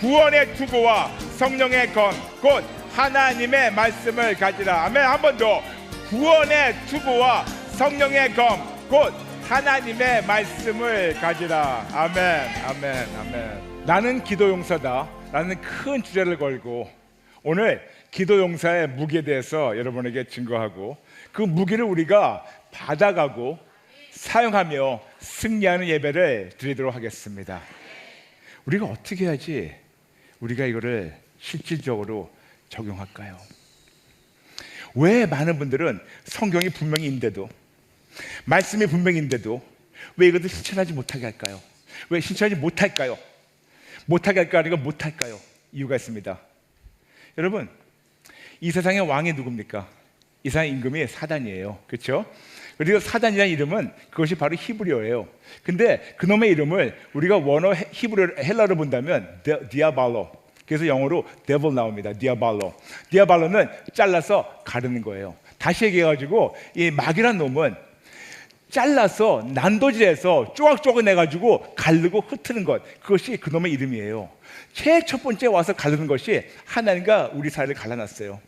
구원의 투구와 성령의 검, 곧 하나님의 말씀을 가지라. 아멘. 한 번 더. 구원의 투구와 성령의 검, 곧 하나님의 말씀을 가지라. 아멘. 아멘. 아멘. 나는 기도 용사다. 라는 큰 주제를 걸고 오늘 기도 용사의 무게에 대해서 여러분에게 증거하고 그 무게를 우리가 받아가고 사용하며 승리하는 예배를 드리도록 하겠습니다. 우리가 어떻게 해야지 우리가 이거를 실질적으로 적용할까요? 왜 많은 분들은 성경이 분명히 있는데도 말씀이 분명히 있는데도 왜 이것을 실천하지 못하게 할까요? 왜 실천하지 못할까요? 못하게 할까 아니면 못할까요? 이유가 있습니다. 여러분 이 세상의 왕이 누굽니까? 이 세상의 임금이 사단이에요. 그렇죠? 그리고 사단이라는 이름은 그것이 바로 히브리어예요. 근데 그놈의 이름을 우리가 원어 해- 히브리어 헬라로 본다면 디- 디아발로. 그래서 영어로 데블 나옵니다. 디아발로. 디아발로는 잘라서 가르는 거예요. 다시 얘기해 가지고 이 마귀란 놈은 잘라서 난도질해서 쪼각쪼각 내가지고 가르고 흩트는 것 그것이 그놈의 이름이에요. 제일 첫 번째 와서 가르는 것이 하나님과 우리 사이를 갈라놨어요.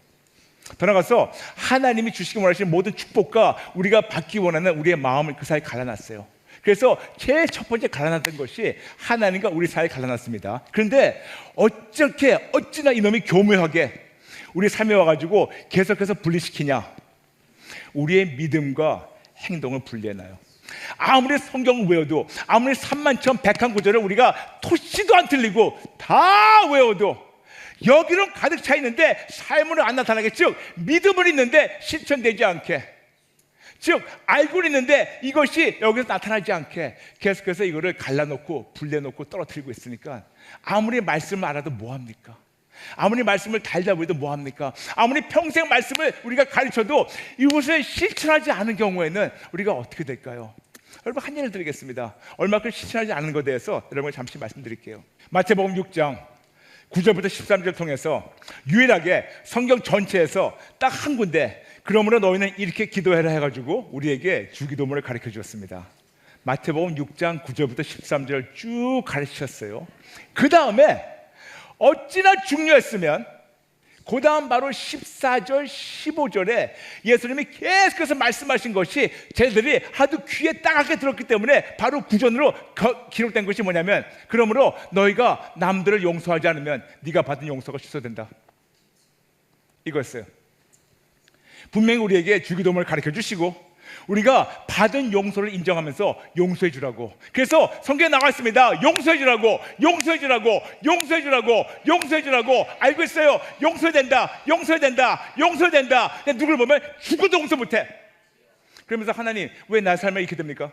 더 나가서 하나님이 주시기 원하시는 모든 축복과 우리가 받기 원하는 우리의 마음을 그 사이에 갈라놨어요. 그래서 제일 첫 번째 갈라놨던 것이 하나님과 우리 사이에 갈라놨습니다. 그런데 어떻게 어찌나 이놈이 교묘하게 우리 삶에 와가지고 계속해서 분리시키냐? 우리의 믿음과 행동을 분리해놔요. 아무리 성경을 외워도 아무리 3만천 백한 구절을 우리가 토시도 안 틀리고 다 외워도 여기는 가득 차 있는데 삶으로 안 나타나게 즉 믿음은 있는데 실천되지 않게 즉 알고 있는데 이것이 여기서 나타나지 않게 계속해서 이거를 갈라놓고 분려놓고 떨어뜨리고 있으니까 아무리 말씀을 알아도 뭐합니까? 아무리 말씀을 달다 보여도 뭐합니까? 아무리 평생 말씀을 우리가 가르쳐도 이것을 실천하지 않은 경우에는 우리가 어떻게 될까요? 여러분 한 예를 드리겠습니다. 얼마큼 실천하지 않은 것에 대해서 여러분 잠시 말씀드릴게요. 마태복음 6장 9절부터 13절 통해서 유일하게 성경 전체에서 딱 한 군데 그러므로 너희는 이렇게 기도해라 해가지고 우리에게 주기도문을 가르쳐 주었습니다. 마태복음 6장 9절부터 13절 쭉 가르치셨어요. 그 다음에 어찌나 중요했으면 그 다음 바로 14절, 15절에 예수님이 계속해서 말씀하신 것이 쟤들이 하도 귀에 따갑게 들었기 때문에 바로 구전으로 거- 기록된 것이 뭐냐면 그러므로 너희가 남들을 용서하지 않으면 네가 받은 용서가 취소된다. 이거였어요. 분명히 우리에게 주기도문을 가르쳐 주시고 우리가 받은 용서를 인정하면서 용서해 주라고. 그래서 성경에 나와 있습니다. 용서해 주라고, 용서해 주라고, 용서해 주라고, 용서해 주라고. 알고 있어요. 용서해야 된다, 용서해야 된다, 언된다 근데 누굴 보면 죽어도 용서 못해. 그러면서 하나님 왜 나 삶에 이렇게 됩니까?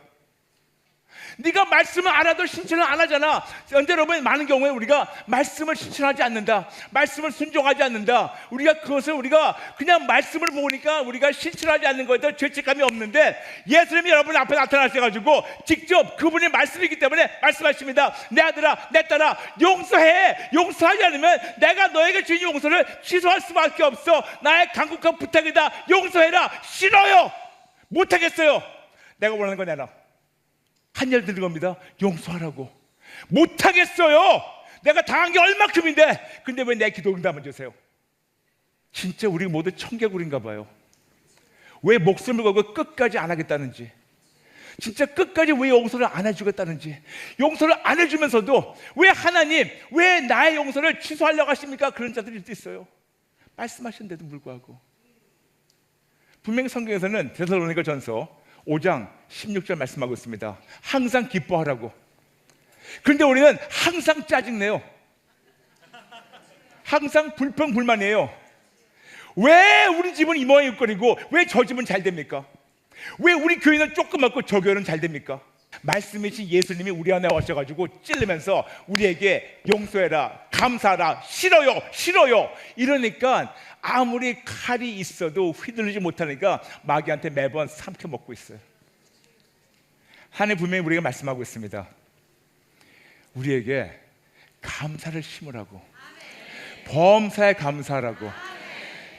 네가 말씀을 알아도 실천을 안 하잖아. 현재 여러분 많은 경우에 우리가 말씀을 실천하지 않는다. 말씀을 순종하지 않는다. 우리가 그것을 우리가 그냥 말씀을 모으니까 우리가 실천하지 않는 것에 대해 죄책감이 없는데 예수님이 여러분 앞에 나타나셔가지고 직접 그분의 말씀이기 때문에 말씀하십니다. 내 아들아, 내 딸아, 용서해. 용서하지 않으면 내가 너에게 주인 용서를 취소할 수밖에 없어. 나의 간곡한 부탁이다. 용서해라. 싫어요. 못하겠어요. 내가 원하는 거 내놔. 한 예를 드는 겁니다. 용서하라고. 못하겠어요. 내가 당한 게 얼마큼인데. 근데 왜 내 기도 응답을 주세요? 진짜 우리 모두 청개구리인가 봐요. 왜 목숨을 걸고 끝까지 안 하겠다는지. 진짜 끝까지 왜 용서를 안 해주겠다는지. 용서를 안 해주면서도 왜 하나님, 왜 나의 용서를 취소하려고 하십니까? 그런 자들이 또 있어요. 말씀하신데도 불구하고. 분명히 성경에서는 데살로니가 전서 5장 16절 말씀하고 있습니다. 항상 기뻐하라고. 그런데 우리는 항상 짜증내요. 항상 불평불만이에요. 왜 우리 집은 이 모양일거리고 왜 저 집은 잘 됩니까? 왜 우리 교회는 조그맣고 저 교회는 잘 됩니까? 말씀이신 예수님이 우리 안에 오셔가지고 찔르면서 우리에게 용서해라, 감사하라, 싫어요, 싫어요. 이러니까 아무리 칼이 있어도 휘둘리지 못하니까 마귀한테 매번 삼켜 먹고 있어요. 하나님 분명히 우리가 말씀하고 있습니다. 우리에게 감사를 심으라고, 범사에 감사하라고.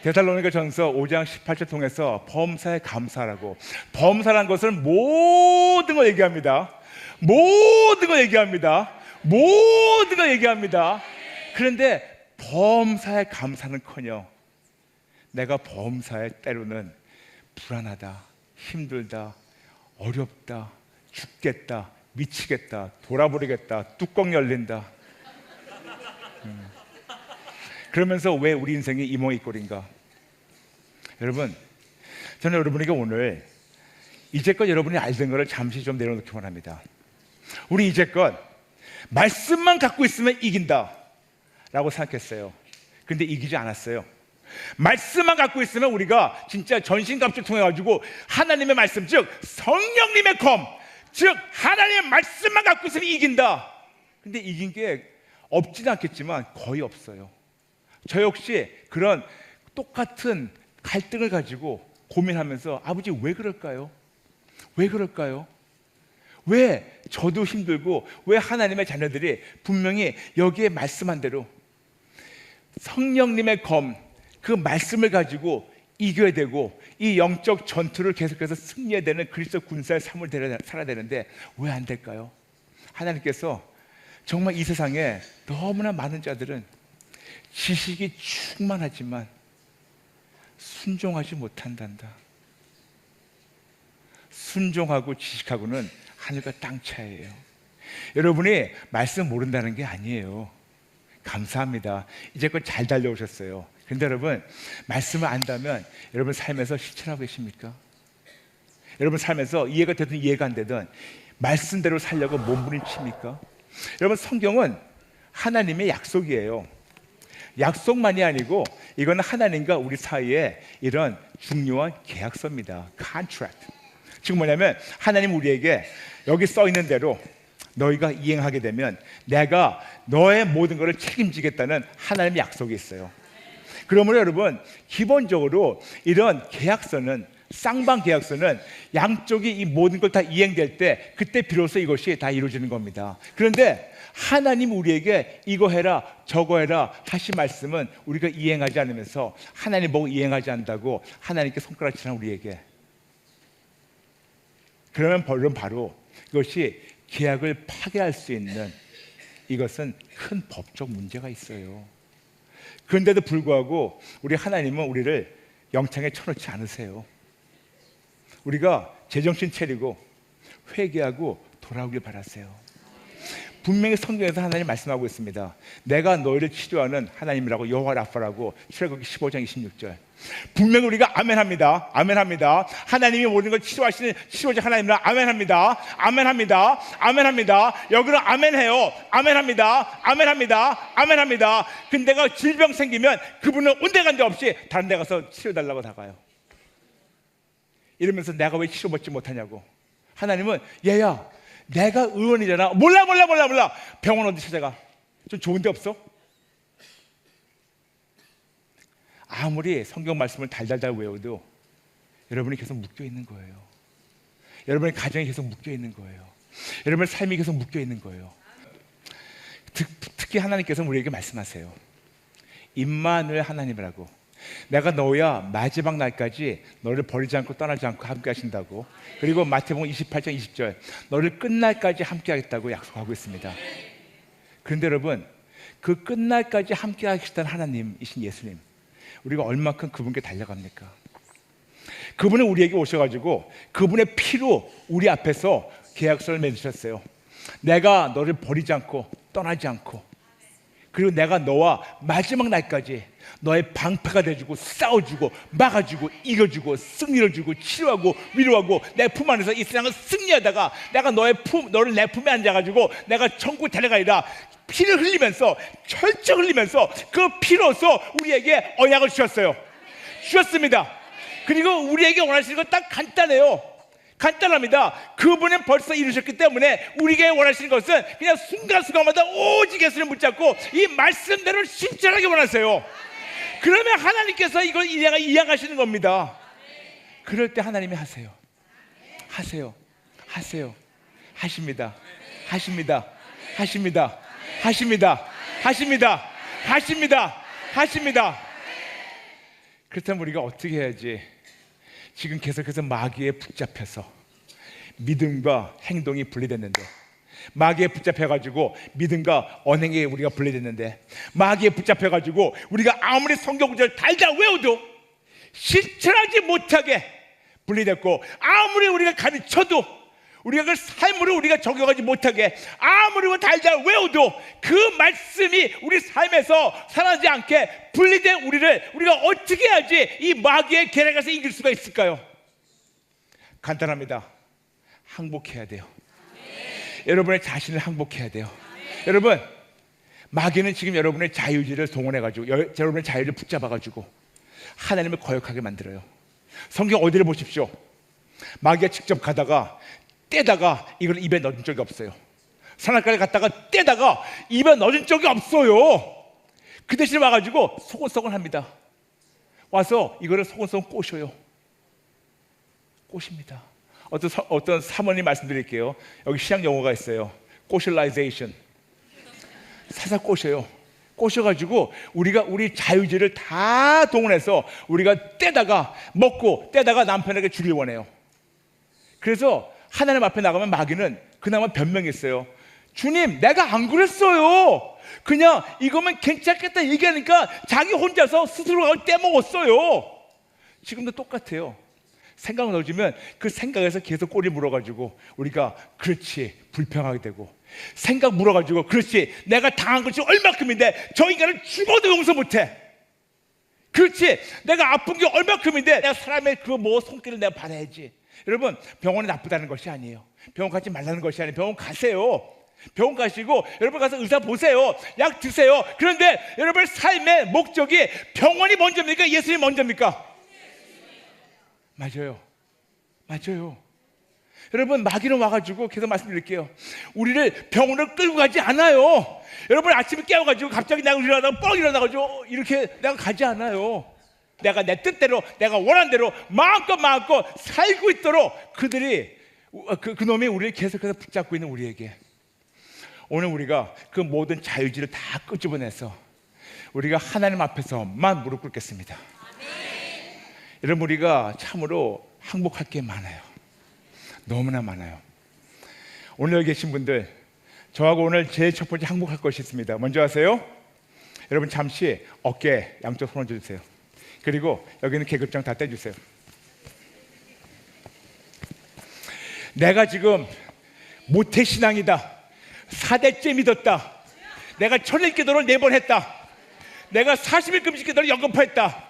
데살로니가 전서 5장 18절 통해서 범사에 감사하라고 범사란 것은 모든 걸 얘기합니다. 모든 걸 얘기합니다. 모든 걸 얘기합니다. 그런데 범사에 감사는커녕 내가 범사에 때로는 불안하다, 힘들다, 어렵다, 죽겠다, 미치겠다, 돌아버리겠다, 뚜껑 열린다. 음. 그러면서 왜 우리 인생이 이몽이 꼴인가? 여러분, 저는 여러분에게 오늘 이제껏 여러분이 알던 것을 잠시 좀 내려놓기 원합니다. 우리 이제껏 말씀만 갖고 있으면 이긴다 라고 생각했어요. 근데 이기지 않았어요. 말씀만 갖고 있으면 우리가 진짜 전신갑주 통해 가지고 하나님의 말씀 즉 성령님의 검, 즉 하나님의 말씀만 갖고 있으면 이긴다. 근데 이긴 게 없지는 않겠지만 거의 없어요. 저 역시 그런 똑같은 갈등을 가지고 고민하면서 아버지 왜 그럴까요? 왜 그럴까요? 왜 저도 힘들고 왜 하나님의 자녀들이 분명히 여기에 말씀한 대로 성령님의 검, 그 말씀을 가지고 이겨야 되고 이 영적 전투를 계속해서 승리해야 되는 그리스도 군사의 삶을 살아야 되는데 왜 안 될까요? 하나님께서 정말 이 세상에 너무나 많은 자들은 지식이 충만하지만 순종하지 못한단다. 순종하고 지식하고는 하늘과 땅 차이예요. 여러분이 말씀 모른다는 게 아니에요. 감사합니다. 이제껏 잘 달려오셨어요. 근데 여러분, 말씀을 안다면 여러분 삶에서 실천하고 계십니까? 여러분 삶에서 이해가 되든 이해가 안 되든 말씀대로 살려고 몸부림칩니까? 여러분 성경은 하나님의 약속이에요. 약속만이 아니고 이건 하나님과 우리 사이에 이런 중요한 계약서입니다. contract. 지금 뭐냐면 하나님 우리에게 여기 써 있는 대로 너희가 이행하게 되면 내가 너의 모든 것을 책임지겠다는 하나님의 약속이 있어요. 그러므로 여러분 기본적으로 이런 계약서는 쌍방 계약서는 양쪽이 이 모든 걸 다 이행될 때 그때 비로소 이것이 다 이루어지는 겁니다. 그런데 하나님 우리에게 이거 해라 저거 해라 하신 말씀은 우리가 이행하지 않으면서 하나님 보고 이행하지 않는다고 하나님께 손가락질한 우리에게 그러면 벌론 바로 이것이 계약을 파괴할 수 있는 이것은 큰 법적 문제가 있어요. 그런데도 불구하고 우리 하나님은 우리를 영창에 쳐놓지 않으세요. 우리가 제정신 차리고 회개하고 돌아오길 바라세요. 분명히 성경에서 하나님 말씀하고 있습니다. 내가 너희를 치료하는 하나님이라고 여호와 라파라고 출애굽기 15장 26절. 분명히 우리가 아멘합니다. 아멘합니다. 하나님이 모든 걸 치료하시는 치료자 하나님이라 아멘합니다. 아멘합니다. 아멘합니다. 여기는 아멘해요. 아멘합니다. 아멘합니다. 아멘합니다. 근데 가 질병 생기면 그분은 온데간데 없이 다른 데 가서 치료 달라고 다가요. 이러면서 내가 왜 치료받지 못하냐고. 하나님은 얘야 내가 의원이잖아. 몰라 몰라 몰라 몰라. 병원 어디 찾아가? 좀 좋은 데 없어? 아무리 성경 말씀을 달달달 외워도 여러분이 계속 묶여 있는 거예요. 여러분의 가정이 계속 묶여 있는 거예요. 여러분의 삶이 계속 묶여 있는 거예요. 특 히 하나님께서 우리에게 말씀하세요. 임마누엘 하나님이라고. 내가 너야 마지막 날까지 너를 버리지 않고 떠나지 않고 함께 하신다고. 그리고 마태복음 28장 20절 너를 끝날까지 함께 하겠다고 약속하고 있습니다. 그런데 여러분 그 끝날까지 함께 하시던 하나님이신 예수님 우리가 얼마큼 그분께 달려갑니까? 그분은 우리에게 오셔가지고 그분의 피로 우리 앞에서 계약서를 맺으셨어요. 내가 너를 버리지 않고 떠나지 않고 그리고 내가 너와 마지막 날까지 너의 방패가 돼주고 싸워주고 막아주고 이겨주고 승리를 주고 치료하고 위로하고 내 품 안에서 이 세상을 승리하다가 내가 너의 품 너를 내 품에 앉아가지고 내가 천국 데려가리라 피를 흘리면서 철저히 흘리면서 그 피로서 우리에게 언약을 주셨어요. 주셨습니다. 그리고 우리에게 원하시는 건 딱 간단해요. 간단합니다. 그분은 벌써 이루셨기 때문에 우리에게 원하시는 것은 그냥 순간순간마다 오직 예수를 붙잡고 이 말씀대로 신실하게 원하세요. 그러면 하나님께서 이걸 이해하시는 겁니다. 그럴 때 하나님이 하세요. 하세요. 하세요. 하십니다. 하십니다. 하십니다. 하십니다. 하십니다. 하십니다. 하십니다. 그렇다면 우리가 어떻게 해야지 지금 계속해서 마귀에 붙잡혀서 믿음과 행동이 분리됐는데 마귀에 붙잡혀가지고 믿음과 언행에 우리가 분리됐는데 마귀에 붙잡혀가지고 우리가 아무리 성경 구절을 달달 외워도 실천하지 못하게 분리됐고 아무리 우리가 가르쳐도 우리가 그 삶으로 우리가 적용하지 못하게 아무리 달달 외워도 그 말씀이 우리 삶에서 살아나지 않게 분리된 우리를 우리가 어떻게 해야지 이 마귀의 계략에서 이길 수가 있을까요? 간단합니다. 항복해야 돼요. 여러분의 자신을 항복해야 돼요. 여러분 마귀는 지금 여러분의 자유지를 동원해 가지고 여러분의 자유를 붙잡아 가지고 하나님을 거역하게 만들어요. 성경 어디를 보십시오. 마귀가 직접 가다가 떼다가 이걸 입에 넣은 적이 없어요. 산악가에 갔다가 떼다가 입에 넣은 적이 없어요. 그 대신 와가지고 소곤소곤 합니다. 와서 이거를 소곤소곤 꼬셔요. 꼬십니다. 어떤, 서, 어떤 사모님 말씀드릴게요. 여기 시향 용어가 있어요. 꼬실라이제이션. 사사 꼬셔요. 꼬셔가지고 우리가 우리 자유지를 다 동원해서 우리가 떼다가 먹고 떼다가 남편에게 주길 원해요. 그래서 하나님 앞에 나가면 마귀는 그나마 변명했어요. 주님, 내가 안 그랬어요. 그냥 이거면 괜찮겠다 얘기하니까 자기 혼자서 스스로가 떼먹었어요. 지금도 똑같아요. 생각을 넣어주면 그 생각에서 계속 꼬리 물어가지고 우리가 그렇지 불평하게 되고 생각 물어가지고 그렇지 내가 당한 것이 얼마큼인데 저 인간을 죽어도 용서 못해 그렇지. 내가 아픈 게 얼마큼인데 내가 사람의 그 뭐 손길을 내가 받아야지. 여러분 병원이 나쁘다는 것이 아니에요. 병원 가지 말라는 것이 아니에요. 병원 가세요. 병원 가시고 여러분 가서 의사 보세요. 약 드세요. 그런데 여러분의 삶의 목적이 병원이 먼저입니까? 예수님이 먼저입니까? 맞아요. 맞아요. 여러분 마귀는 와가지고 계속 말씀드릴게요. 우리를 병원을 끌고 가지 않아요. 여러분 아침에 깨워가지고 갑자기 내가 일어나다 뻥 일어나가지고 이렇게 내가 가지 않아요. 내가 내 뜻대로 내가 원한 대로 마음껏 마음껏 살고 있도록 그들이 그, 그 놈이 우리를 계속해서 붙잡고 있는 우리에게 오늘 우리가 그 모든 자유지를 다 끄집어내서 우리가 하나님 앞에서만 무릎 꿇겠습니다. 여러분 우리가 참으로 항복할 게 많아요. 너무나 많아요. 오늘 여기 계신 분들 저하고 오늘 제일 첫 번째 항복할 것이 있습니다. 먼저 하세요. 여러분 잠시 어깨 양쪽 손 얹어주세요. 그리고 여기는 계급장 다 떼주세요. 내가 지금 모태 신앙이다. 사대째 믿었다. 내가 천일 기도를 네 번 했다. 내가 40일 금식 기도를 연금했다.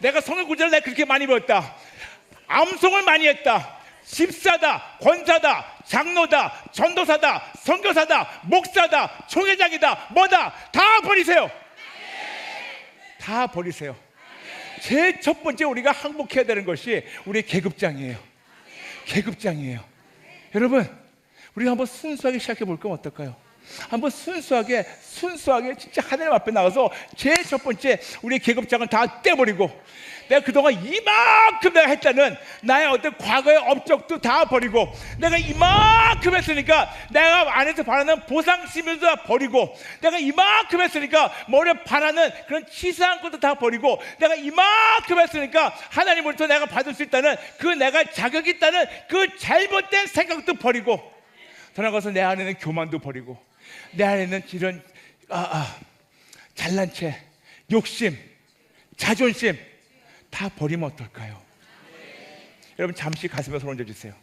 내가 성을 구절을 내가 그렇게 많이 배웠다. 암송을 많이 했다. 집사다, 권사다, 장로다, 전도사다, 선교사다, 목사다, 총회장이다, 뭐다 다 버리세요. 다 버리세요. 제일 첫 번째 우리가 항복해야 되는 것이 우리 계급장이에요. 계급장이에요. 여러분, 우리가 한번 순수하게 시작해 볼까 어떨까요? 한번 순수하게 순수하게 진짜 하나님 앞에 나가서 제일 첫 번째 우리 계급장을 다 떼버리고 내가 그동안 이만큼 내가 했다는 나의 어떤 과거의 업적도 다 버리고 내가 이만큼 했으니까 내가 안에서 바라는 보상심도 다 버리고 내가 이만큼 했으니까 머리에 바라는 그런 치사한 것도 다 버리고 내가 이만큼 했으니까 하나님으로부터 내가 받을 수 있다는 그 내가 자격이 있다는 그 잘못된 생각도 버리고 더 나가서 내 안에는 교만도 버리고 내 안에는 이런 아, 아, 잘난 채, 욕심, 자존심 다 버리면 어떨까요? 여러분 잠시 가슴에 손 얹어주세요.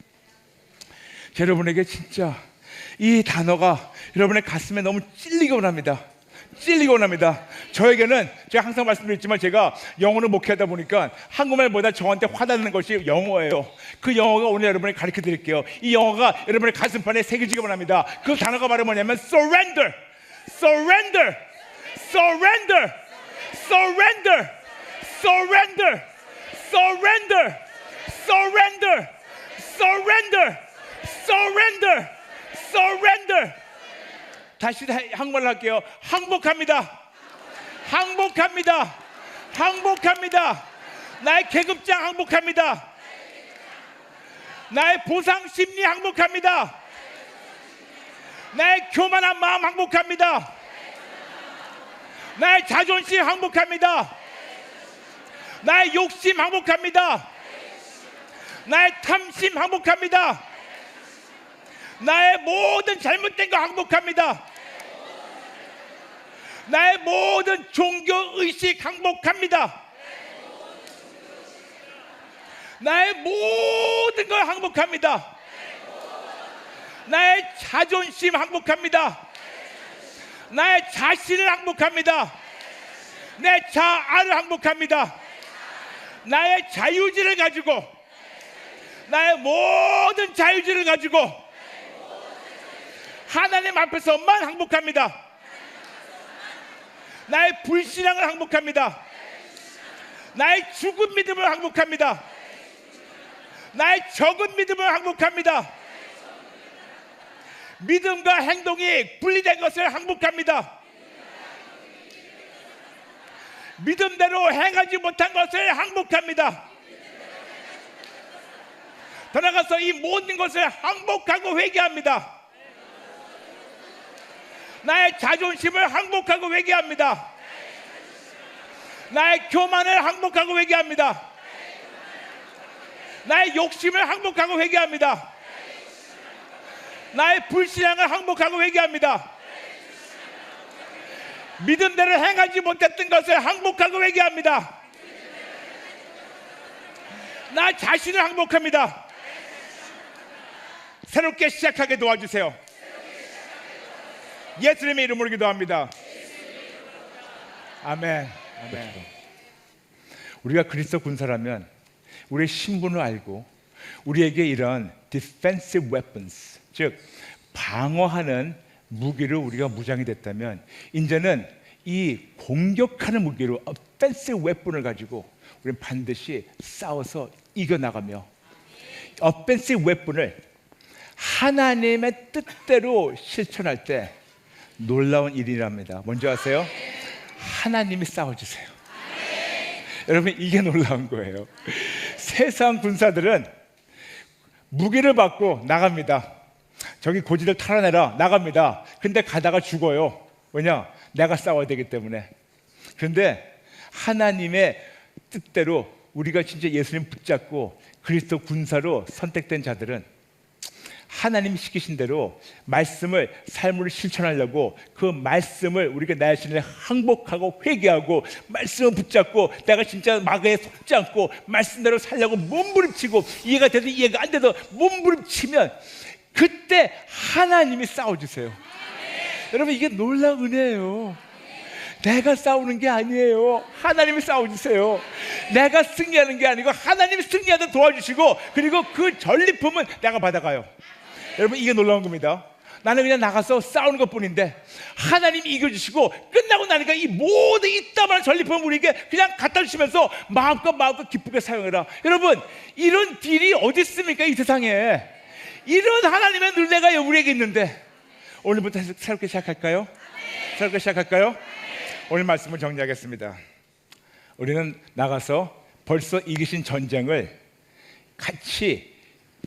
여러분에게 진짜 이 단어가 여러분의 가슴에 너무 찔리곤 합니다. 찔리곤 합니다. 저에게는 제가 항상 말씀드렸지만 제가 영어를 목회하다 보니까 한국말보다 저한테 화나는 것이 영어예요. 그 영어가 오늘 여러분에 가르쳐 드릴게요. 이 영어가 여러분의 가슴판에 새겨지기만 합니다. 그 단어가 바로 뭐냐면 surrender, surrender, surrender, surrender, surrender, surrender, surrender, surrender, surrender, surrender. 다시 한국말로 할게요. 항복합니다. 항복합니다. 항복합니다. 나의 계급장 항복합니다. 나의 보상 심리 항복합니다. 나의 교만한 마음 항복합니다. 나의 자존심 항복합니다. 나의 욕심 항복합니다. 나의 탐심 항복합니다. 나의 모든 잘못된 거 항복합니다. 나의 모든 종교 의식 항복합니다. 나의 모든 걸 항복합니다. 나의 자존심 항복합니다. 나의 자신을 항복합니다. 내 자아를 항복합니다. 나의 자유지를 가지고 나의 모든 자유지를 가지고 하나님 앞에서만 항복합니다. 나의 불신앙을 항복합니다. 나의 죽은 믿음을 항복합니다. 나의 적은 믿음을 항복합니다. 믿음과 행동이 분리된 것을 항복합니다. 믿음대로 행하지 못한 것을 항복합니다. 더 나아가서 이 모든 것을 항복하고 회개합니다. 나의 자존심을 항복하고 회개합니다. 나의 교만을 항복하고 회개합니다. 나의 욕심을 항복하고 회개합니다. 나의 불신앙을 항복하고 회개합니다. 믿음대로 행하지 못했던 것을 항복하고 회개합니다. 나 자신을 항복합니다. 새롭게 시작하게 도와주세요. 예수님의 이름으로 기도합니다. 아멘. 아멘. 우리가 그리스도 군사라면 우리의 신분을 알고 우리에게 이런 defensive weapons, 즉 방어하는 무기를 우리가 무장이 됐다면 이제는 이 공격하는 무기로 offensive weapon을 가지고 우리는 반드시 싸워서 이겨나가며 offensive weapon을 하나님의 뜻대로 실천할 때 놀라운 일이랍니다. 뭔지 아세요? 하나님이 싸워주세요. 여러분 이게 놀라운 거예요. 세상 군사들은 무기를 받고 나갑니다. 저기 고지를 털어내라 나갑니다. 근데 가다가 죽어요. 왜냐? 내가 싸워야 되기 때문에. 그런데 하나님의 뜻대로 우리가 진짜 예수님 붙잡고 그리스도 군사로 선택된 자들은 하나님이 시키신 대로 말씀을 삶으로 실천하려고 그 말씀을 우리가 나 자신을 항복하고 회개하고 말씀을 붙잡고 내가 진짜 마귀에 속지 않고 말씀대로 살려고 몸부림치고 이해가 돼도 이해가 안 돼도 몸부림치면 그때 하나님이 싸워주세요. 여러분 이게 놀라운 은혜예요. 내가 싸우는 게 아니에요. 하나님이 싸워주세요. 내가 승리하는 게 아니고 하나님이 승리하도록 도와주시고 그리고 그 전리품은 내가 받아가요. 여러분 이게 놀라운 겁니다. 나는 그냥 나가서 싸우는 것 뿐인데 하나님이 이겨주시고 끝나고 나니까 이 모든 이따만한 전리품을 우리에게 그냥 갖다 주시면서 마음껏 마음껏 기쁘게 사용해라. 여러분 이런 딜이 어디 있습니까 이 세상에 이런 하나님의 눈내가 우리에게 있는데 오늘부터 새롭게 시작할까요? 새롭게 시작할까요? 오늘 말씀을 정리하겠습니다. 우리는 나가서 벌써 이기신 전쟁을 같이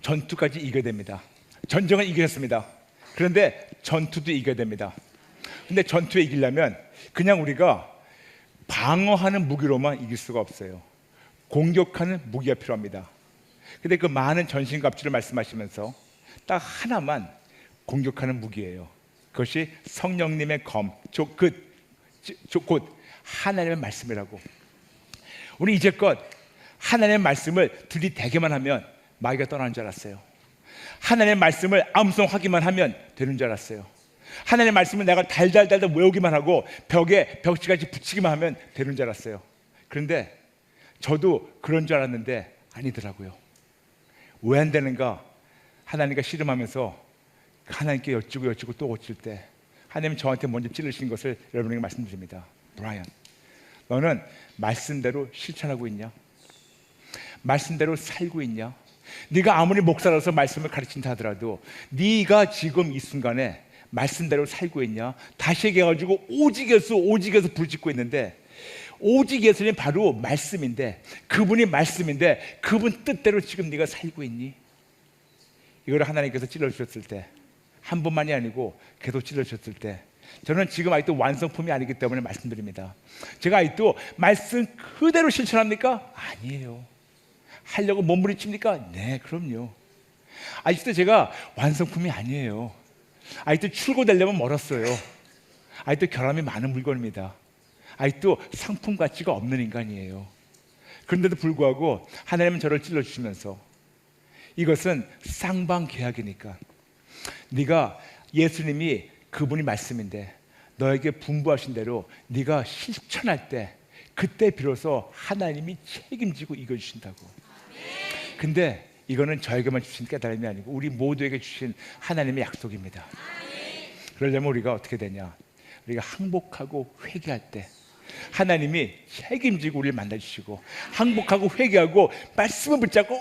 전투까지 이겨야 됩니다. 전쟁은 이겼습니다. 그런데 전투도 이겨야 됩니다. 근데 전투에 이기려면 그냥 우리가 방어하는 무기로만 이길 수가 없어요. 공격하는 무기가 필요합니다. 근데 그 많은 전신갑주를 말씀하시면서 딱 하나만 공격하는 무기예요. 그것이 성령님의 검, 그, 곧 하나님의 말씀이라고. 우리 이제껏 하나님의 말씀을 들이대기만 하면 마귀가 떠나는 줄 알았어요. 하나님의 말씀을 암송하기만 하면 되는 줄 알았어요. 하나님의 말씀을 내가 달달달달 외우기만 하고 벽에 벽지같이 붙이기만 하면 되는 줄 알았어요. 그런데 저도 그런 줄 알았는데 아니더라고요. 왜 안 되는가? 하나님과 씨름하면서 하나님께 여쭈고 여쭈고 또 고칠 때 하나님 저한테 먼저 찌르신 것을 여러분에게 말씀드립니다. 브라이언, 너는 말씀대로 실천하고 있냐? 말씀대로 살고 있냐? 네가 아무리 목사로서 말씀을 가르친다 하더라도 네가 지금 이 순간에 말씀대로 살고 있냐? 다시 얘기해가지고 오직 예수, 오직 예수 부르짖고 있는데 오직 예수님 바로 말씀인데 그분이 말씀인데 그분 뜻대로 지금 네가 살고 있니? 이걸 하나님께서 찔러주셨을 때 한 번만이 아니고 계속 찔러주셨을 때 저는 지금 아직도 완성품이 아니기 때문에 말씀드립니다. 제가 아직도 말씀 그대로 실천합니까? 아니에요. 하려고 몸부림칩니까? 네, 그럼요. 아직도 제가 완성품이 아니에요. 아직도 출고되려면 멀었어요. 아직도 결함이 많은 물건입니다. 아직도 상품 가치가 없는 인간이에요. 그런데도 불구하고 하나님은 저를 찔러 주시면서 이것은 쌍방 계약이니까 네가 예수님이 그분이 말씀인데 너에게 분부하신 대로 네가 실천할 때 그때 비로소 하나님이 책임지고 이겨 주신다고. 근데 이거는 저에게만 주신 깨달음이 아니고 우리 모두에게 주신 하나님의 약속입니다. 그러려면 우리가 어떻게 되냐? 우리가 항복하고 회개할 때 하나님이 책임지고 우리를 만나 주시고 항복하고 회개하고 말씀을 붙잡고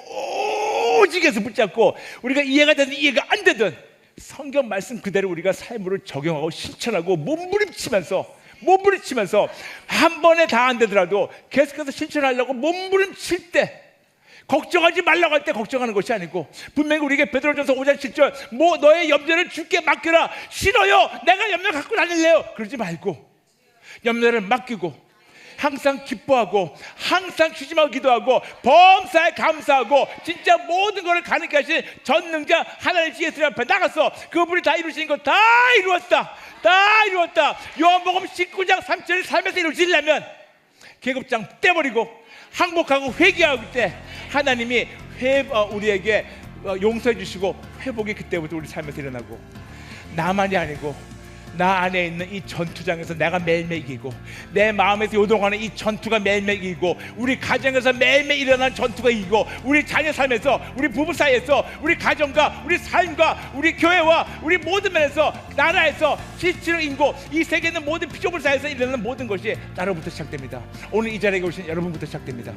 오직에서 붙잡고 우리가 이해가 되든 이해가 안 되든 성경 말씀 그대로 우리가 삶으로 적용하고 실천하고 몸부림치면서 몸부림치면서 한 번에 다 안 되더라도 계속해서 실천하려고 몸부림칠 때 걱정하지 말라고 할 때 걱정하는 것이 아니고 분명히 우리에게 베드로전서 5장 7절 뭐 너의 염려를 주께 맡겨라. 싫어요. 내가 염려 갖고 다닐래요. 그러지 말고 염려를 맡기고 항상 기뻐하고 항상 주지마고 기도하고 범사에 감사하고 진짜 모든 것을 가능케 하신 전능자 하나님 예수 앞에 나가서 그분이 다 이루신 것다 이루었다. 다 이루었다. 요한복음 19장 3절의 삶에서 이루어지려면 계급장 떼버리고 항복하고 회개할 때 하나님이 회, 어, 우리에게 어, 용서해 주시고 회복이 그때부터 우리 삶에서 일어나고 나만이 아니고 나 안에 있는 이 전투장에서 내가 매일매일 이기고 내 마음에서 요동하는 이 전투가 매일매일 이기고 우리 가정에서 매일매일 일어나는 전투가 이기고 우리 자녀 삶에서 우리 부부 사이에서 우리 가정과 우리 삶과 우리 교회와 우리 모든 면에서 나라에서 실질을 인고 이 세계에 있는 모든 피조물 사이에서 일어나는 모든 것이 나로부터 시작됩니다. 오늘 이 자리에 오신 여러분부터 시작됩니다